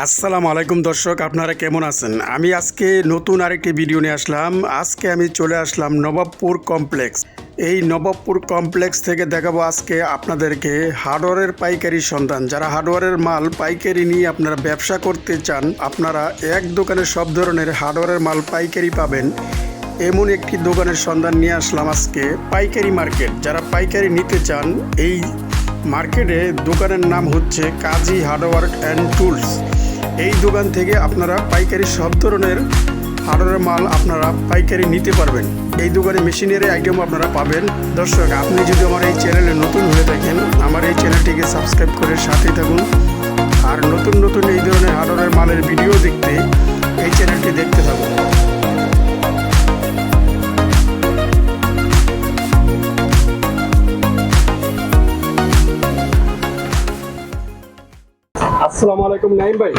আসসালামু আলাইকুম দর্শক, আপনারা কেমন আছেন? আমি আজকে নতুন আরেকটি ভিডিও নিয়ে আসলাম। আজকে আমি চলে আসলাম নবাবপুর কমপ্লেক্স। এই নবাবপুর কমপ্লেক্স থেকে দেখাবো আজকে আপনাদেরকে হার্ডওয়ারের পাইকারি সন্ধান। যারা হার্ডওয়ারের মাল পাইকারি নিয়ে আপনারা ব্যবসা করতে চান, আপনারা এক দোকানে সব ধরনের হার্ডওয়ারের মাল পাইকারি পাবেন। এমন একটি দোকানের সন্ধান নিয়ে আসলাম আজকে, পাইকারি মার্কেট। যারা পাইকারি নিতে চান, এই মার্কেটে দোকানের নাম হচ্ছে কাজী হার্ডওয়ার অ্যান্ড টুলস। এই দোকান থেকে আপনারা পাইকারি সব ধরনের হার্ডওয়্যার মাল আপনারা পাইকারি নিতে পারবেন। এই দোকানে মেশিনারি আইটেম আপনারা পাবেন। দর্শক, আপনি যদি আমার এই চ্যানেলে নতুন হয়ে থাকেন, আমার এই চ্যানেলটিকে সাবস্ক্রাইব করে সাথে থাকুন। আর নতুন নতুন এই ধরনের হার্ডওয়্যার মালের ভিডিও দেখতে এই চ্যানেলটি দেখতে আসসালামু আলাইকুম নাইম ভাই।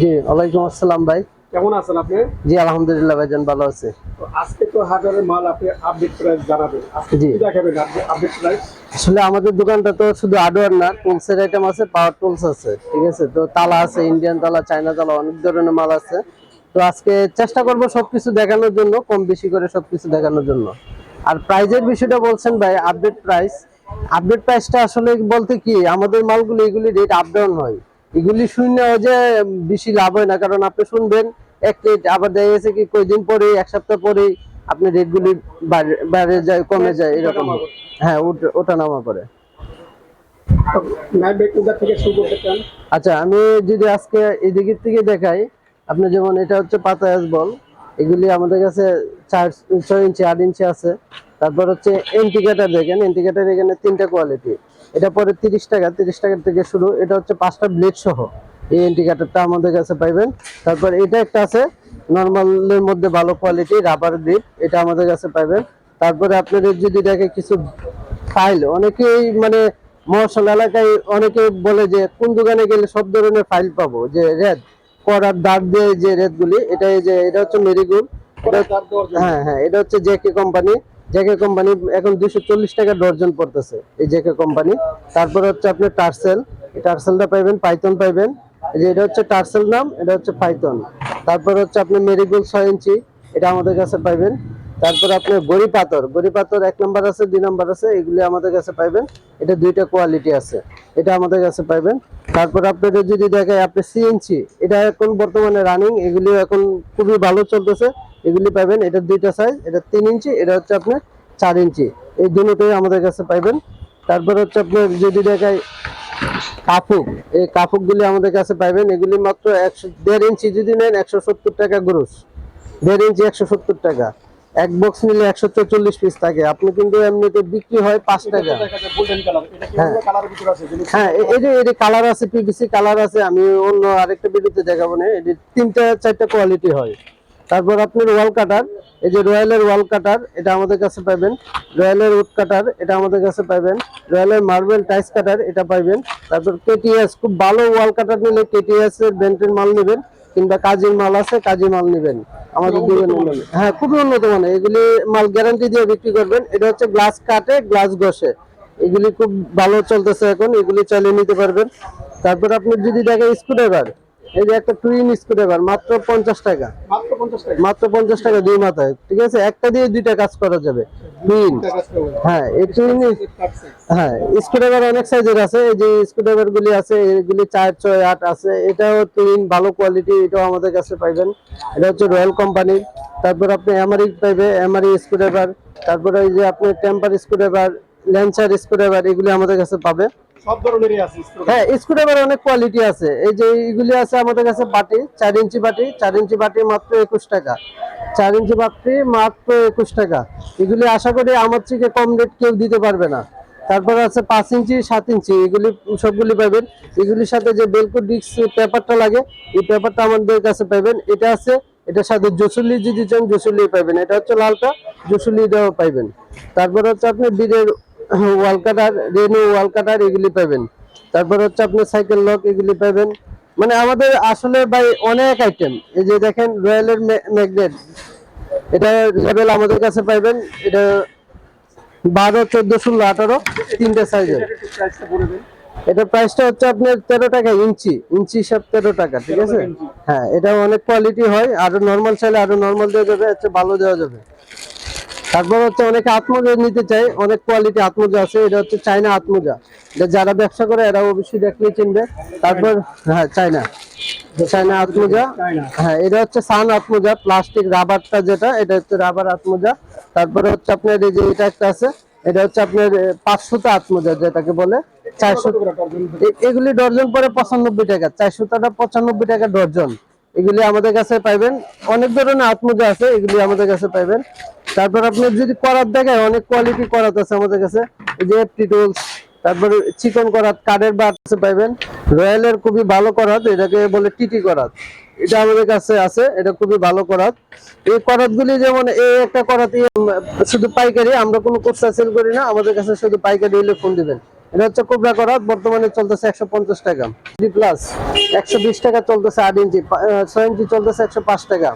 জি ওয়ালাইকুম আসসালাম ভাই। কেমন আছেন আপনি? জি আলহামদুলিল্লাহ ভাইজান ভালো আছে। তো আজকে তো হাজারের মাল আপনি আপডেট প্রাইস জানাবেন। আজকে জি। দেখাবেন আপডেট প্রাইস আসলে আমাদের দোকানটা তো শুধু হার্ডওয়্যার না টুলসের আইটেম আছে পাওয়ার টুলস আছে ঠিক আছে? তো তালা আছে ইন্ডিয়ান তালা চায়না তালা অনেক ধরনের মাল আছে। তো আজকে চেষ্টা করব সবকিছু দেখানোর জন্য কম বেশি করে সবকিছু দেখানোর জন্য। আর প্রাইজের বিষয়টা বলছেন ভাই আপডেট প্রাইস আপডেট প্রাইসটা আসলে বলতে কি আমাদের মালগুলো এগুলি রেট আপ ডাউন হয়। এগুলি শূন্য যে বেশি লাভ হয় না কারণ আপনি শুনবেন এক রেট আবার দেখা গেছে কি কয়দিন পরে এক সপ্তাহ পরে আপনি রেটগুলি বাইরে যায় কমে যায় এরকম হ্যাঁ। ওটা- নামা করে আচ্ছা আমি যদি আজকে এই দিকের থেকে দেখাই আপনি যেমন এটা হচ্ছে পাতায়াস বল এগুলি আমাদের কাছে চার ছয় ইঞ্চি আট ইঞ্চি আছে। তারপর হচ্ছে এন্টিকেটার দেখেন এন্টিকেটার এখানে তিনটা কোয়ালিটি এটা পরে তিরিশ টাকা তিরিশ টাকার থেকে শুরু এটা হচ্ছে পাঁচটা ব্লেড সহ। এই এন্টিকেটারটা আমাদের কাছে পাইবেন। তারপর এটা একটা আছে নর্মালের মধ্যে ভালো কোয়ালিটি রাবার গ্রিপ এটা আমাদের কাছে পাইবেন। তারপরে আপনাদের যদি দেখে কিছু ফাইল অনেকেই মানে মহাশাল এলাকায় অনেকে বলে যে কোন দোকানে গেলে সব ধরনের ফাইল পাবো? যে রেড করার দাগ দিয়ে যে রেড গুলি এটা এই যে এটা হচ্ছে মেরিগুল হ্যাঁ হ্যাঁ এটা হচ্ছে জেকে কোম্পানি জেকে কোম্পানি এখন দুইশো চল্লিশ টাকা ডর্জন পড়তেছে এই জেকে কোম্পানি তারপর হচ্ছে আপনি টার্সেল টার্সেলটা পাইবেন পাইথন পাইবেন। যে এটা হচ্ছে টার্সেল নাম, এটা হচ্ছে পাইথন তারপর হচ্ছে আপনি মেরিগুল ছয় ইঞ্চি, এটা আমাদের কাছে পাইবেন। তারপর আপনার গড়ি পাথর গড়ি পাথর এক নম্বর আছে, দুই নম্বর আছে, এগুলি আমাদের কাছে পাইবেন। এটা দুইটা কোয়ালিটি আছে, এটা আমাদের কাছে পাইবেন। তারপর আপনাদের যদি দেখে আপনি সি সিএনসি এটা এখন বর্তমানে রানিং এগুলি এখন খুবই ভালো চলতেছে। এগুলি পাবেন এটা দুইটা সাইজ এটা তিন ইঞ্চি এটা হচ্ছে আপনার চার ইঞ্চি। এই দুটোই আমাদের কাছে পাইবেন। তারপর হচ্ছে আপনার যদি দেখায় কাফুক এই কাফুকগুলি আমাদের কাছে পাইবেন। এগুলি মাত্র একশো দেড় ইঞ্চি যদি নেন একশো সত্তর টাকা গ্রুস দেড় ইঞ্চি একশো সত্তর টাকা। এক বক্স নিলে একশো চল্লিশ পিস থাকে। আপনি কিন্তু এমনিতে বিক্রি হয় পাঁচ টাকা। এটা হ্যাঁ। হ্যাঁ যে এই কালার আছে পিভিসি কালার আছে আমি অন্য আরেকটা ভিডিওতে দেখাবো না। এটি তিনটা চারটা কোয়ালিটি হয়। তারপর আপনার ওয়াল কাটার এই যে রয়্যালের ওয়াল কাটার এটা আমাদের কাছে পাবেন। রয়্যালের উড কাটার এটা আমাদের কাছে পাবেন। রয়্যালের মার্বেল টাইস কাটার এটা পাইবেন তারপর কেটিএস খুব ভালো ওয়াল কাটার নিলে কেটিএস এর ব্যান্ডের মাল নেবেন কিংবা কাজের মাল আছে কাজী মাল নেবেন। আমাদের দোকানে নেবেন। হ্যাঁ খুবই উন্নত মানের। এগুলি মাল গ্যারান্টি দিয়ে বিক্রি করবেন। এটা হচ্ছে গ্লাস কাটে গ্লাস ঘষে। এগুলি খুব ভালো চলতেছে এখন এগুলি চালিয়ে নিতে পারবেন। তারপর আপনি যদি দেখেন স্ক্রুড্রাইভার এই যে একটা টুইন স্ক্রুড্রাইভার মাত্র পঞ্চাশ টাকা। মাত্র 50 টাকা। মাত্র পঞ্চাশ টাকা দুই মাথায় ঠিক আছে? একটা দিয়ে দুইটা কাজ করা যাবে টুইন হ্যাঁ এই টুইন হ্যাঁ স্ক্রুড্রাইভার অনেক সাইজের আছে এই যে স্ক্রুড্রাইভার গুলি আছে এগুলি চার ছয় আট আছে এটাও টুইন ভালো কোয়ালিটি এটাও আমাদের কাছে পাইবেন। এটা হচ্ছে রয়্যাল কোম্পানির তারপর আপনি এমআরই পাইবে এমআরই স্ক্রুড্রাইভার তারপরে এই যে আপনি টেম্পার স্ক্রুড্রাইভার ল্যান্সার স্ক্রুড্রাইভার এগুলি আমাদের কাছে পাবে। সব ধরনেরই আছে হ্যাঁ স্ক্রুড্রাইভার অনেক কোয়ালিটি আছে। এই যে এইগুলি আছে আমাদের কাছে বাটি, চার ইঞ্চি বাটি, চার ইঞ্চি বাটি মাত্র একুশ টাকা। চার ইঞ্চি বাটি মাত্র একুশ টাকা। এগুলি আশা করি আমার থেকে কম রেট কেউ দিতে পারবে না। তারপর আছে পাঁচ ইঞ্চি, সাত ইঞ্চি, এগুলি সবগুলি পাবেন। এগুলির সাথে যে বেলকো ডিস্ক পেপারটা লাগে, এই পেপারটা আমাদের কাছে পাবেন। এটা আছে এটার সাথে জসুলি যদি চান, জসুলি পাইবেন এটা হচ্ছে লালটা জসুলিটাও পাইবেন। তারপর হচ্ছে আপনি বীরের ওয়াল কাটার রেনু ওয়াল কাটার এগুলি পাবেন। তারপর হচ্ছে আপনি সাইকেল লক এগুলি পাবেন। মানে আমাদের আসলে ভাই অনেক আইটেম এই যে দেখেন রয়্যালের ম্যাগনেট এটা লেভেল আমাদের কাছে পাইবেন। এটা বারো চোদ্দ ষোলো আঠারো তিনটে সাইজের একটু প্রাইসটা এটা প্রাইসটা হচ্ছে আপনার তেরো টাকা ইঞ্চি। ইঞ্চি হিসাব তেরো টাকা ঠিক আছে? হ্যাঁ এটা অনেক কোয়ালিটি হয়। আরও নর্মাল চাইলে আরও নর্মাল দেওয়া যাবে হচ্ছে ভালো দেওয়া যাবে। তারপর হচ্ছে অনেকে আত্মজা নিতে চায় অনেক কোয়ালিটি আত্মজা আছে এটা হচ্ছে চায়না আত্মজা এটা যারা ব্যবসা করে এরা অবশ্যই দেখলেই চিনবে। তারপর হ্যাঁ চায়না চায়না আত্মজা হ্যাঁ এটা হচ্ছে সান আত্মজা প্লাস্টিক রাবারটা যেটা এটা হচ্ছে রাবার আত্মজা তারপরে হচ্ছে আপনার এই যে এটা একটা আছে এটা হচ্ছে আপনার পাঁচশোটা আত্মজা যেটাকে বলে চারশো এগুলি ডর্জন পরে পঁচানব্বই টাকা চারশোটা পঁচানব্বই টাকা ডর্জন। এগুলি আমাদের কাছে পাইবেন। অনেক ধরনের আত্মজা আছে, এগুলি আমাদের কাছে পাইবেন। তারপর আপনি যদি করাত দেখায়, অনেক কোয়ালিটি করাত আছে আমাদের কাছে। এই যে তারপর চিকন করাত, কাঠের আছে পাইবেন। রয়্যালের খুবই ভালো করাত, এটাকে বলে টিটি করাত। এটা আমাদের কাছে আছে, এটা খুবই ভালো করাত। এই করাতগুলি যেমন, এই একটা করাত শুধু পাইকারি, আমরা কোনো কোর্সা সেল করি না, আমাদের কাছে শুধু পাইকারি হলে ফোন দিবেন। এটা হচ্ছে কোবরা করাত বর্তমানে চলতেছে একশো পঞ্চাশ টাকা। ডি প্লাস একশো বিশ টাকা চলতেছে আট ইঞ্চি ছয় ইঞ্চি চলতেছে একশো পাঁচ টাকা।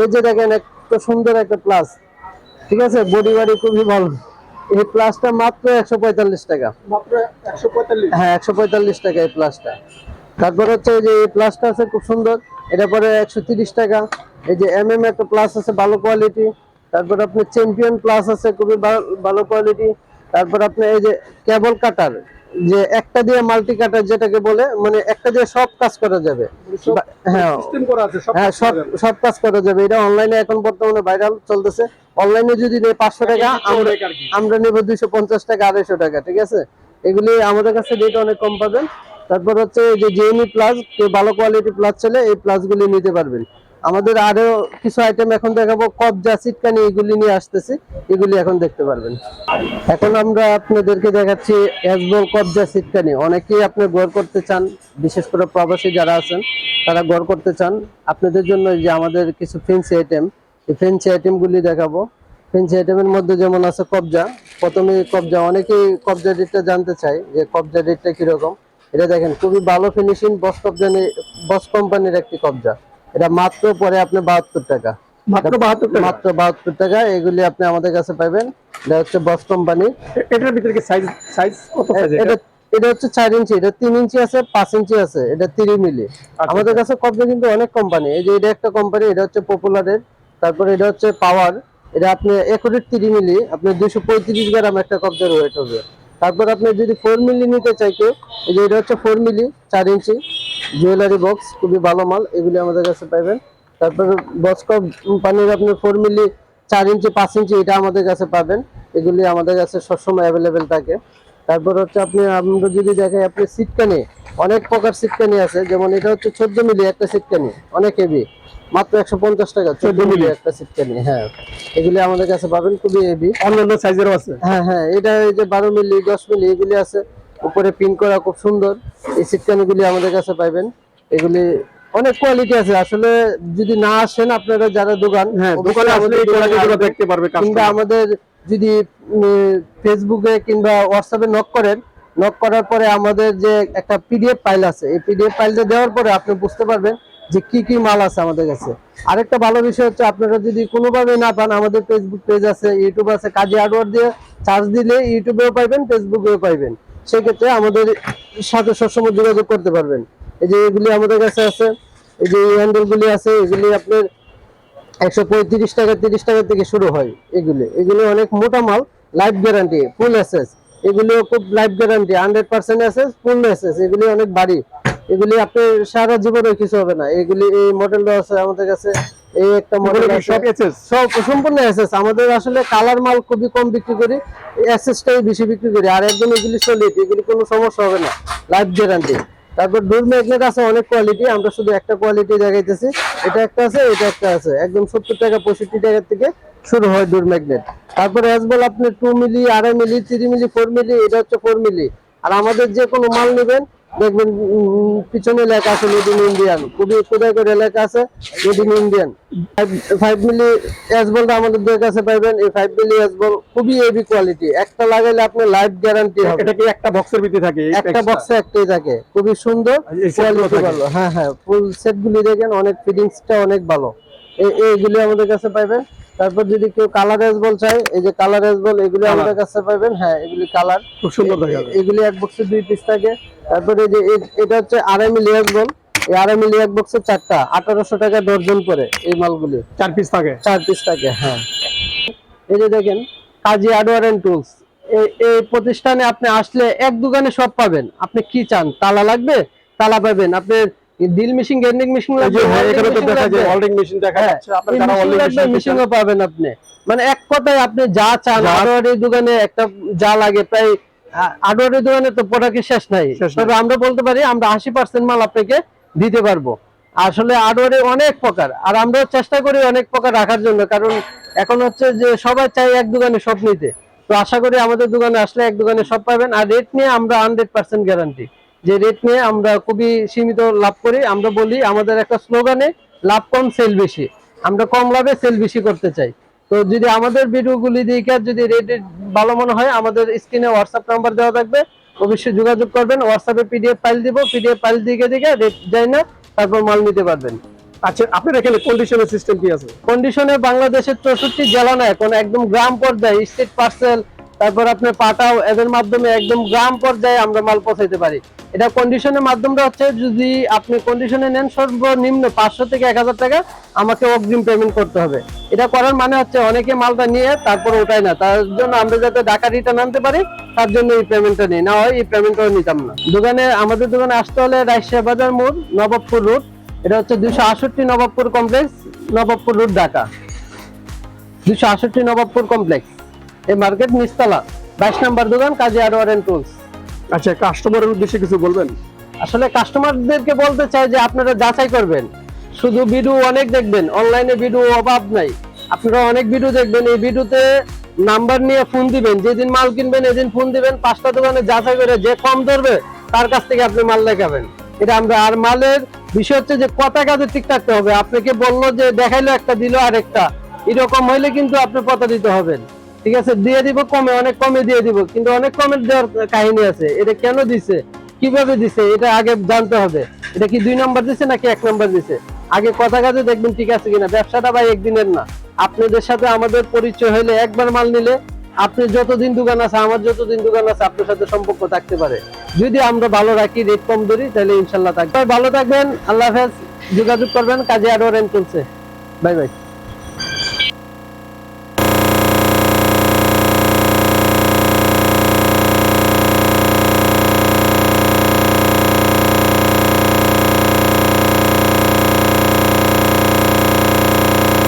এই যে দেখেন একটা সুন্দর একটা প্লাস ঠিক আছে? বডি বাড়ি খুবই ভালো। এই প্লাসটা মাত্র একশো পঁয়তাল্লিশ টাকা। মাত্র একশো পঁয়তাল্লিশ? হ্যাঁ একশো পঁয়তাল্লিশ টাকা এই প্লাসটা তারপর হচ্ছে যে এই প্লাসটা আছে খুব সুন্দর। এটা পরে একশো তিরিশ টাকা। এই যে এম এম একটা প্লাস আছে ভালো কোয়ালিটি তারপরে আপনার চ্যাম্পিয়ন প্লাস আছে খুবই ভালো কোয়ালিটি তারপর আপনার এই যে কেবল কাটার যে একটা দিয়ে মাল্টি কাটার যেটাকে বলে মানে একটা দিয়ে সব কাজ করা যাবে। হ্যাঁ। হ্যাঁ সব সব কাজ করা যাবে। এটা অনলাইনে এখন বর্তমানে ভাইরাল চলতেছে। অনলাইনে যদি নেই পাঁচশো টাকা আমরা নেব দুইশো পঞ্চাশ টাকা আড়াইশো টাকা ঠিক আছে? এগুলি আমাদের কাছে রেট অনেক কম পাবেন। তারপর হচ্ছে এই যে জেএমই প্লাস ভালো কোয়ালিটি প্লাস চলে এই প্লাস গুলি নিতে পারবেন। আমাদের আরও কিছু আইটেম এখন দেখাবো, কবজা সিটকানি এগুলি নিয়ে আসতেছি, এগুলি এখন দেখতে পারবেন। এখন আমরা আপনাদেরকে দেখাচ্ছি এসবল কবজা সিটকানি অনেকেই আপনি গড় করতে চান, বিশেষ করে প্রবাসী যারা আছেন, তারা গড় করতে চান। আপনাদের জন্য যে আমাদের কিছু ফেন্সি আইটেম এই ফেন্সি আইটেম গুলি দেখাবো। ফেন্সি আইটেমের মধ্যে যেমন আছে কবজা, প্রথমে কবজা, অনেকেই কবজা রেটটা জানতে চায় যে কবজা রেটটা কীরকম। এটা দেখেন, খুবই ভালো ফিনিশিং বস কবজা বস কোম্পানির একটি কবজা। এটা মাত্র পরে আপনি বাহাত্তর টাকা। মাত্র বাহাত্তর টাকা? মাত্র বাহাত্তর টাকা এগুলি আপনি আমাদের কাছে পাবেন এটা হচ্ছে বস কোম্পানি। এটার ভিতরে কি সাইজ সাইজ কত সাইজ এটা এটা? হচ্ছে চার ইঞ্চি এটা তিন ইঞ্চি আছে পাঁচ ইঞ্চি আছে এটা তিরি মিলি। আমাদের কাছে কবজা কিন্তু অনেক কোম্পানি। এই যে এটা একটা কোম্পানি এটা হচ্ছে পপুলারের তারপরে এটা হচ্ছে পাওয়ার এটা আপনি একরের তিরি মিলি আপনি দুশো পঁয়ত্রিশ গ্রাম একটা কবজার ওয়েট হবে। তারপর আপনি যদি ফোর মিলি নিতে চাই কেউ এই যে এটা হচ্ছে ফোর মিলি চার ইঞ্চি। জুয়েলারি বক্স খুবই ভালো মাল এগুলি আমাদের কাছে পাইবেন। তারপরে বক্স কোম্পানির আপনি ফোর মিলি চার ইঞ্চি পাঁচ ইঞ্চি এটা আমাদের কাছে পাবেন। এগুলি আমাদের কাছে সবসময় অ্যাভেলেবেল থাকে। তারপর হচ্ছে আপনি আমরা যদি দেখেন আপনি সিটকানি অনেক প্রকার সিটকানি আছে। যেমন এটা হচ্ছে চোদ্দ মিলি একটা সিটকানি অনেক হেভি মাত্র একশো পঞ্চাশ টাকা চোদ্দ মিলি একটা সিটকানি হ্যাঁ। এগুলি আমাদের কাছে পাবেন খুবই হেভি অন্যান্য সাইজেরও আছে। হ্যাঁ হ্যাঁ এটা এই যে বারো মিলি দশ মিলি এগুলি আছে। উপরে পিন করা খুব সুন্দর। এই সিটকানিগুলি আমাদের কাছে পাইবেন। এগুলি অনেক কোয়ালিটি আছে। আসলে যদি না আসেন আপনারা যারা দোকান হ্যাঁ দোকানে আসলে আমাদের এই কোয়ালিটিগুলো দেখতে পারবে কিংবা আমাদের যদি ফেসবুকে কিংবা হোয়াটসঅ্যাপে নক করেন নক করার পরে আমাদের যে একটা পিডিএফ ফাইল আছে এই পিডিএফ ফাইলটা দেওয়ার পরে আপনি বুঝতে পারবেন যে কি কি মাল আছে আমাদের কাছে। আরেকটা ভালো বিষয় হচ্ছে আপনারা যদি কোনোভাবে না পান আমাদের ফেসবুক পেজ আছে ইউটিউব আছে কাজী হার্ডওয়ার দিয়ে চার্জ দিলে ইউটিউবেও পাইবেন ফেসবুকেও পাইবেন। সেক্ষেত্রে আমাদের সাথে সবসময় যোগাযোগ করতে পারবেন। এই যে এগুলি আমাদের কাছে আছে, এই যে হ্যান্ডেলগুলি আছে, এগুলি আপনার একশো পঁয়ত্রিশ টাকা, তিরিশ টাকা থেকে শুরু হয় এগুলি। এগুলি অনেক মোটা মাল লাইফ গ্যারান্টি ফুল এসএস এগুলিও খুব life guarantee hundred percent SS full SS এগুলি অনেক ভারী। এগুলি আপনি সারা জীবনে কিছু হবে না। এগুলি এই মডেলটা আছে আমাদের কাছে। এই একটা মডেল সব এসএস সব সম্পূর্ণ এসএস আমাদের আসলে কালার মাল খুবই কম বিক্রি করি এসএসটাই বেশি বিক্রি করি। আর একদম এগুলি সলিড এগুলি কোনো সমস্যা হবে না। লাইফ গ্যারান্টি তারপর ডোর ম্যাগনেট আছে অনেক কোয়ালিটি আমরা শুধু একটা কোয়ালিটি দেখাইতেছি। এটা একটা আছে এটা একটা আছে। একদম সত্তর টাকা পঁয়ষট্টি টাকা থেকে শুরু হয় ডোর ম্যাগনেট তারপর অ্যাজবল আপনি টু মিলি আড়াই মিলি থ্রি মিলি ফোর মিলি এটা হচ্ছে ফোর মিলি আর আমাদের যে কোনো মাল নেবেন দেখবেন পিছনে লেখা আছে মেড ইন ইন্ডিয়ান খুবই কোথায় করে লেখা আছে made in Indian five milli এসবলটা আমাদের কাছে পাইবেন এই ফাইভ মিলি এসবল খুবই হেভি কোয়ালিটি একটা লাগাইলে আপনার লাইফ গ্যারান্টি হবে। এটা কি একটা বক্সের ভিতরে থাকে? একটা? বক্সে একটাই থাকে। খুবই সুন্দর কোয়ালিটি ভালো। হ্যাঁ হ্যাঁ ফুল দেখেন অনেক ফিটিংসটা অনেক ভালো। এই এইগুলি আমাদের কাছে পাইবেন। তারপর যদি কেউ কালার এস বল চায় এই যে কালার এস বল এগুলি। আমাদের কাছে পাইবেন। হ্যাঁ এগুলি কালার খুব সুন্দর এগুলি এক বক্সে দুই পিস থাকে। তারপরে এই যে এটা হচ্ছে মিলি এক বল। এই মিলি এক বক্সের চারটা আঠারোশো টাকা ডর্জন করে এই মালগুলি। চার পিস থাকে। চার পিস থাকে হ্যাঁ। এই যে দেখেন কাজী হার্ডওয়্যার এন্ড টুলস এই প্রতিষ্ঠানে আপনি আসলে এক দোকানে সব পাবেন। আপনি কি চান? তালা লাগবে? তালা পাবেন। আপনি ড্রিল মেশিন গ্রাইন্ডিং মেশিন লাগবে হ্যাঁ, এখানে তো দেখা যায়? ওয়েল্ডিং মেশিন দেখা হ্যাঁ, যাচ্ছে আপনার যারা ওয়েল্ডিং মেশিন মেশিনও পাবেন আপনি। মানে এক কথায় আপনি যা চান যা- হার্ডওয়্যারের দোকানে একটা যা লাগে প্রায় হার্ডওয়্যারের দোকানে তো প্রোডাক্টের শেষ নাই। তবে আমরা বলতে পারি আমরা আশি পার্সেন্ট মাল আপনাকে দিতে পারব। আসলে হার্ডওয়্যারে অনেক প্রকার আর আমরা চেষ্টা করি অনেক প্রকার রাখার জন্য কারণ এখন হচ্ছে যে সবাই চাই এক দোকানে সব নিতে। তো আশা করি আমাদের দোকানে আসলে এক দোকানে সব পাবেন আর রেট নিয়ে আমরা হান্ড্রেড পার্সেন্ট গ্যারান্টি যে রেট নিয়ে আমরা খুবই সীমিত লাভ করি আমরা বলি আমাদের একটা স্লোগানে লাভ কম সেল বেশি। আমরা কম লাভে সেল বেশি করতে চাই। তো যদি আমাদের ভিডিওগুলি দেখে যদি রেট ভালো মনে হয় আমাদের স্ক্রিনে হোয়াটসঅ্যাপ নাম্বার দেওয়া থাকবে। অবশ্যই যোগাযোগ করবেন হোয়াটসঅ্যাপে পিডিএফ ফাইল দিব পিডিএফ ফাইল দিকে দিকে রেট যায় না তারপর মাল নিতে পারবেন। আচ্ছা আপনার এখানে কন্ডিশনের সিস্টেম কি আছে? কন্ডিশনে বাংলাদেশের চৌষট্টি জেলা না এখন একদম গ্রাম পর্যায়ে স্টেট পার্সেল তারপর আপনার পাটাও এদের মাধ্যমে একদম গ্রাম পর্যায়ে আমরা মাল পৌঁছাইতে পারি। এটা কন্ডিশনের মাধ্যমটা হচ্ছে যদি আপনি কন্ডিশনে নেন সর্বনিম্ন পাঁচশো থেকে এক হাজার টাকা আমাকে অগ্রিম পেমেন্ট করতে হবে। এটা করার মানে হচ্ছে অনেকে মালটা নিয়ে তারপর ওঠায় না। তার জন্য আমরা যাতে ঢাকা রিটার্ন আনতে পারি, তার জন্য এই পেমেন্টটা নিই। না হয় এই পেমেন্টটাও নিতাম না। দোকানে, আমাদের দোকানে আসতে হলে রাজশাহী বাজার মোড়, নবাবপুর রোড এটা হচ্ছে দুশো আষট্টি নবাবপুর কমপ্লেক্স নবাবপুর রোড ঢাকা। দুশো আষট্টি নবাবপুর কমপ্লেক্স এই মার্কেট নিচতলা, বাইশ নাম্বার দোকান, কাজী আরওয়ার এন্ড টুলস আচ্ছা কাস্টমারের উদ্দেশ্যে কিছু বলবেন? আসলে কাস্টমারদেরকে বলতে চাই যে আপনারা যাচাই করবেন। শুধু ভিডিও অনেক দেখবেন অনলাইনে ভিডিও অভাব নাই। আপনারা অনেক ভিডিও দেখবেন, এই ভিডিওতে নাম্বার নিয়ে ফোন দিবেন, যেদিন মাল কিনবেন, এদিন ফোন দিবেন, পাঁচটা দোকানে যাচাই করে যে কম ধরবে, তার কাছ থেকে আপনি মাল দেখাবেন। এটা আমরা, আর মালের বিষয় হচ্ছে যে কথা কাজে ঠিক থাকতে হবে। আপনাকে বলল যে দেখাইলো একটা, দিল আরেকটা। এরকম হইলে কিন্তু আপনি দিতে হবেন। ঠিক আছে, দিয়ে দিব কমে, অনেক কমে দিয়ে দিব, কিন্তু অনেক কমে দেওয়ার কাহিনী আছে। এটা কেন দিছে? কীভাবে দিছে? এটা আগে জানতে হবে। এটা কি দুই নাম্বার দিছে নাকি এক নাম্বার দিছে? আগে কথা কাজে দেখবেন ঠিক আছে কিনা। ব্যবসাটা ভাই একদিনের না। আপনাদের সাথে আমাদের পরিচয় হইলে একবার মাল নিলে আপনি যতদিন দোকান আছে, আমার যতদিন দোকান আছে, আপনার সাথে সম্পর্ক থাকতে পারে। যদি আমরা ভালো রাখি, রেট কম ধরি, তাহলে ইনশাল্লাহ থাকবে। ভালো থাকবেন, আল্লাহ হাফেজ। যোগাযোগ করবেন, কাজে আরও রেন্ট চলছে। Bye bye.